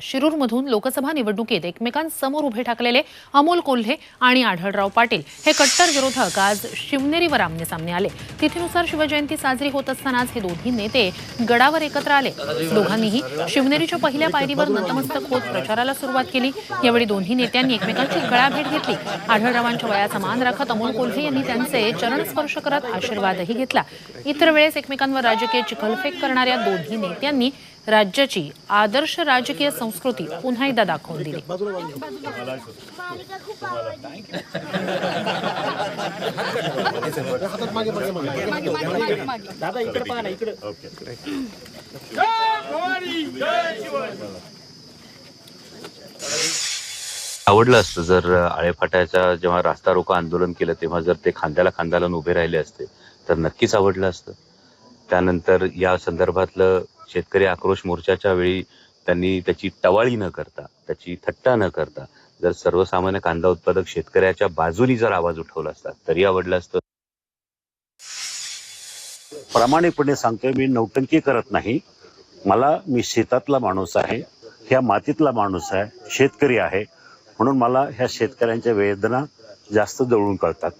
शिरूरमधून लोकसभा निवडणुकीत एकमेकांसमोर उभे ठाकलेले अमोल कोल्हे आणि आढळराव पाटील हे कट्टर विरोधक आज शिवनेरीवर आमने सामने आले. तिथीनुसार शिवजयंती साजरी होत असतानाच हे दोन्ही नेते गडावर एकत्र आले. दोघांनीही शिवनेरीच्या पहिल्या पायरीवर नतमस्तक होत प्रचाराला सुरुवात केली. यावेळी दोन्ही नेत्यांनी एकमेकांची गळाभेट घेतली. आढळरावांच्या वयाचा मान राखत अमोल कोल्हे यांनी त्यांचे चरणस्पर्श करत आशीर्वादही घेतला. इतर वेळेस एकमेकांवर राजकीय चिखलफेक करणाऱ्या दोन्ही नेत्यांनी राज्याची आदर्श राजकीय संस्कृती पुन्हा एकदा दाखवून दिली. आवडलं असतं जर आळेफाट्याच्या जेव्हा रास्ता रोको आंदोलन केलं तेव्हा जर ते खांद्याला खांद्याला उभे राहिले असते तर नक्कीच आवडलं असतं. त्यानंतर या संदर्भातलं शेतकरी आक्रोश मोर्चाच्या वेळी त्यांनी त्याची टवाळी न करता त्याची थट्टा न करता जर सर्वसामान्य कांदा उत्पादक शेतकऱ्याच्या बाजूनी जर आवाज उठवला असता तरी आवडलं असतं. प्रामाणिकपणे सांगतोय मी नौटंकी करत नाही. मला मी शेतातला माणूस आहे ह्या मातीतला माणूस आहे शेतकरी आहे. म्हणून मला ह्या शेतकऱ्यांच्या वेदना जास्त जवळून कळतात.